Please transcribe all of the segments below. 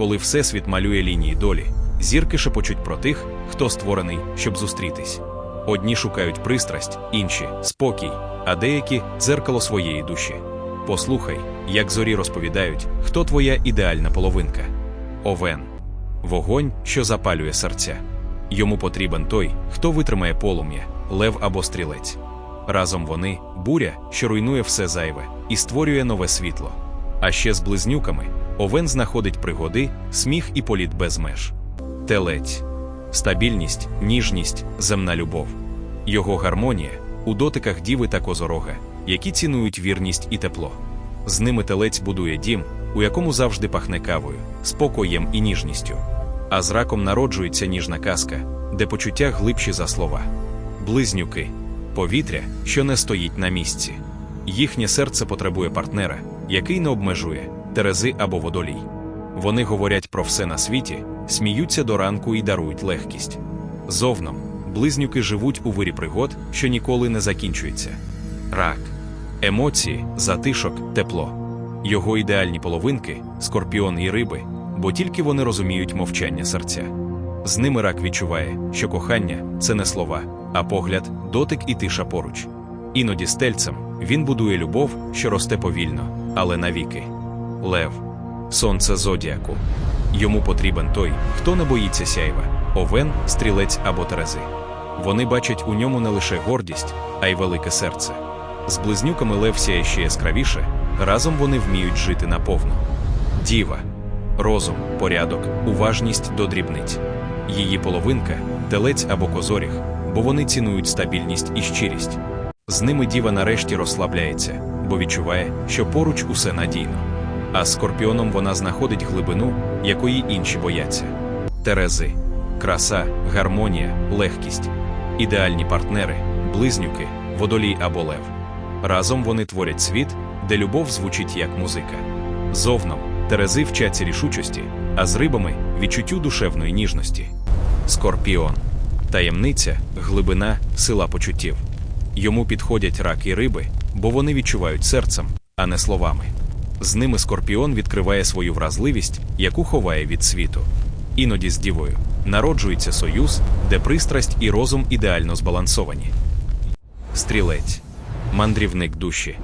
Коли Всесвіт малює лінії долі, зірки шепочуть про тих, хто створений, щоб зустрітись. Одні шукають пристрасть, інші спокій, а деякі дзеркало своєї душі. Послухай, як зорі розповідають, хто твоя ідеальна половинка. Овен вогонь, що запалює серця. Йому потрібен той, хто витримає полум'я, лев або стрілець. Разом вони буря, що руйнує все зайве, і створює нове світло. А ще з близнюками овен знаходить пригоди, сміх і політ без меж. Телець стабільність, ніжність, земна любов. Його гармонія у дотиках діви та козорога, які цінують вірність і тепло. З ними телець будує дім, у якому завжди пахне кавою, спокоєм і ніжністю. А з раком народжується ніжна казка, де почуття глибші за слова. Близнюки повітря, що не стоїть на місці. Їхнє серце потребує партнера, який не обмежує терези або водолій. Вони говорять про все на світі, сміються до ранку і дарують легкість. Зовном, близнюки живуть у вирі пригод, що ніколи не закінчується. Рак, емоції, затишок, тепло. Його ідеальні половинки скорпіон і риби, бо тільки вони розуміють мовчання серця. З ними рак відчуває, що кохання це не слова, а погляд, дотик і тиша поруч. Іноді з тельцем він будує любов, що росте повільно, але навіки. Лев, сонце зодіаку. Йому потрібен той, хто не боїться сяйва, овен, стрілець або терези. Вони бачать у ньому не лише гордість, а й велике серце. З близнюками лев сяє ще яскравіше, разом вони вміють жити наповну. Діва, розум, порядок, уважність до дрібниць. Її половинка телець або козоріг, бо вони цінують стабільність і щирість. З ними діва нарешті розслабляється, бо відчуває, що поруч усе надійно. А скорпіоном вона знаходить глибину, якої інші бояться. Терези, краса, гармонія, легкість, ідеальні партнери, близнюки, водолій або лев. Разом вони творять світ, де любов звучить як музика. Зовном терези вчаться рішучості, а з рибами відчуттю душевної ніжності. Скорпіон таємниця, глибина, сила почуттів. Йому підходять рак і риби, бо вони відчувають серцем, а не словами. З ними скорпіон відкриває свою вразливість, яку ховає від світу. Іноді з дівою народжується союз, де пристрасть і розум ідеально збалансовані. Стрілець мандрівник душі.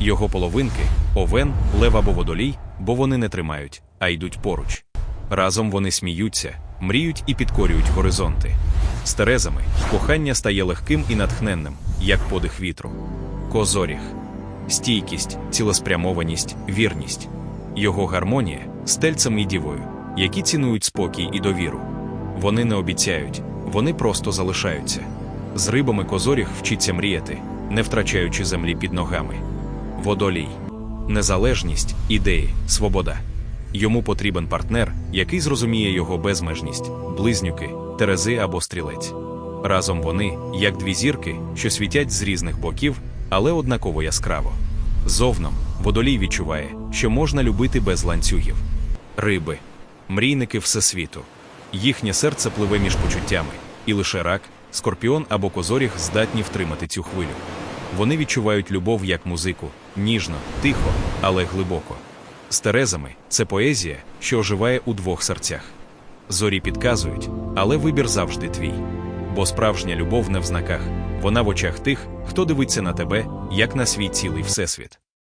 Його половинки овен, лев або водолій, бо вони не тримають, а йдуть поруч. Разом вони сміються, мріють і підкорюють горизонти. З терезами кохання стає легким і натхненним, як подих вітру. Козоріг стійкість, цілеспрямованість, вірність. Його гармонія з тельцем і дівою, які цінують спокій і довіру. Вони не обіцяють, вони просто залишаються. З рибами козоріг вчиться мріяти, не втрачаючи землі під ногами. Водолій, незалежність, ідеї, свобода. Йому потрібен партнер, який зрозуміє його безмежність, близнюки, терези або стрілець. Разом вони, як дві зірки, що світять з різних боків, але однаково яскраво. Зовном водолій відчуває, що можна любити без ланцюгів. Риби, мрійники всесвіту. Їхнє серце пливе між почуттями, і лише рак, скорпіон або козоріг здатні втримати цю хвилю. Вони відчувають любов як музику, ніжно, тихо, але глибоко. З терезами це поезія, що оживає у двох серцях. Зорі підказують, але вибір завжди твій. Бо справжня любов не в знаках, вона в очах тих, хто дивиться на тебе, як на свій цілий всесвіт.